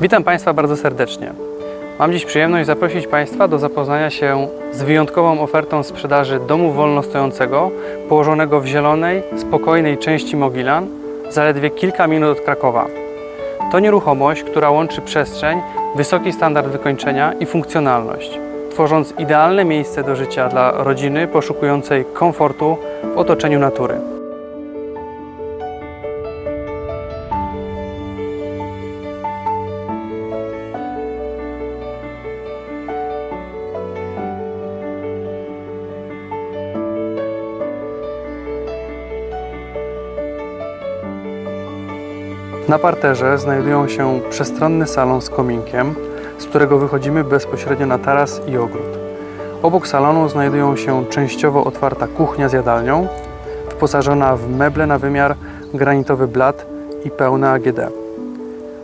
Witam Państwa bardzo serdecznie. Mam dziś przyjemność zaprosić Państwa do zapoznania się z wyjątkową ofertą sprzedaży domu wolnostojącego położonego w zielonej, spokojnej części Mogilan, zaledwie kilka minut od Krakowa. To nieruchomość, która łączy przestrzeń, wysoki standard wykończenia i funkcjonalność, tworząc idealne miejsce do życia dla rodziny poszukującej komfortu w otoczeniu natury. Na parterze znajdują się przestronny salon z kominkiem, z którego wychodzimy bezpośrednio na taras i ogród. Obok salonu znajdują się częściowo otwarta kuchnia z jadalnią, wyposażona w meble na wymiar, granitowy blat i pełne AGD.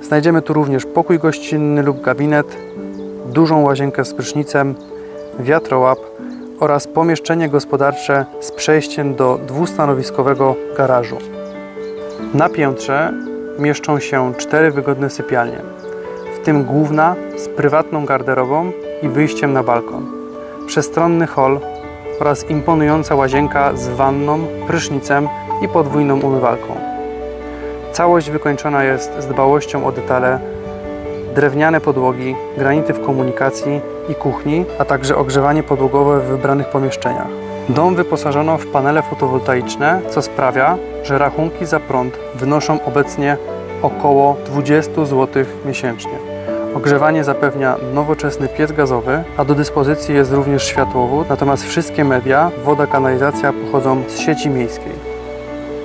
Znajdziemy tu również pokój gościnny lub gabinet, dużą łazienkę z prysznicem, wiatrołap oraz pomieszczenie gospodarcze z przejściem do dwustanowiskowego garażu. Na piętrze mieszczą się cztery wygodne sypialnie, w tym główna z prywatną garderobą i wyjściem na balkon, przestronny hol oraz imponująca łazienka z wanną, prysznicem i podwójną umywalką. Całość wykończona jest z dbałością o detale, drewniane podłogi, granity w komunikacji i kuchni, a także ogrzewanie podłogowe w wybranych pomieszczeniach. Dom wyposażono w panele fotowoltaiczne, co sprawia, że rachunki za prąd wynoszą obecnie około 20 zł miesięcznie. Ogrzewanie zapewnia nowoczesny piec gazowy, a do dyspozycji jest również światłowód, natomiast wszystkie media, woda, kanalizacja pochodzą z sieci miejskiej.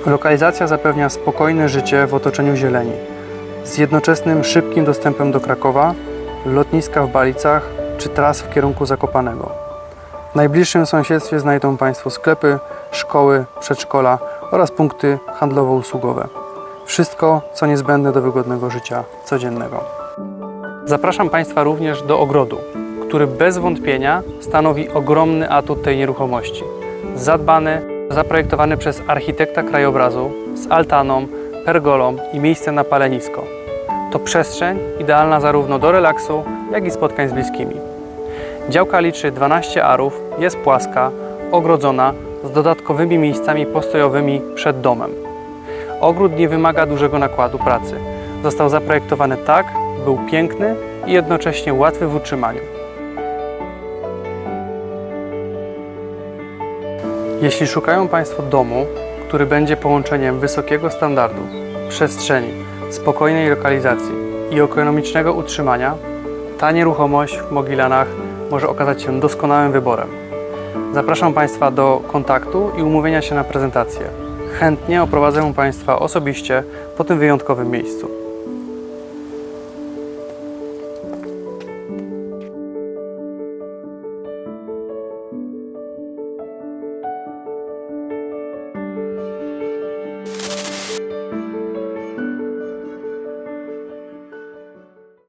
Lokalizacja zapewnia spokojne życie w otoczeniu zieleni, z jednoczesnym szybkim dostępem do Krakowa, lotniska w Balicach czy tras w kierunku Zakopanego. W najbliższym sąsiedztwie znajdą Państwo sklepy, szkoły, przedszkola oraz punkty handlowo-usługowe. Wszystko, co niezbędne do wygodnego życia codziennego. Zapraszam Państwa również do ogrodu, który bez wątpienia stanowi ogromny atut tej nieruchomości. Zadbany, zaprojektowany przez architekta krajobrazu z altaną, pergolą i miejscem na palenisko. To przestrzeń idealna zarówno do relaksu, jak i spotkań z bliskimi. Działka liczy 12 arów, jest płaska, ogrodzona z dodatkowymi miejscami postojowymi przed domem. Ogród nie wymaga dużego nakładu pracy. Został zaprojektowany tak, był piękny i jednocześnie łatwy w utrzymaniu. Jeśli szukają Państwo domu, który będzie połączeniem wysokiego standardu, przestrzeni, spokojnej lokalizacji i ekonomicznego utrzymania, ta nieruchomość w Mogilanach może okazać się doskonałym wyborem. Zapraszam Państwa do kontaktu i umówienia się na prezentację. Chętnie oprowadzę Państwa osobiście po tym wyjątkowym miejscu.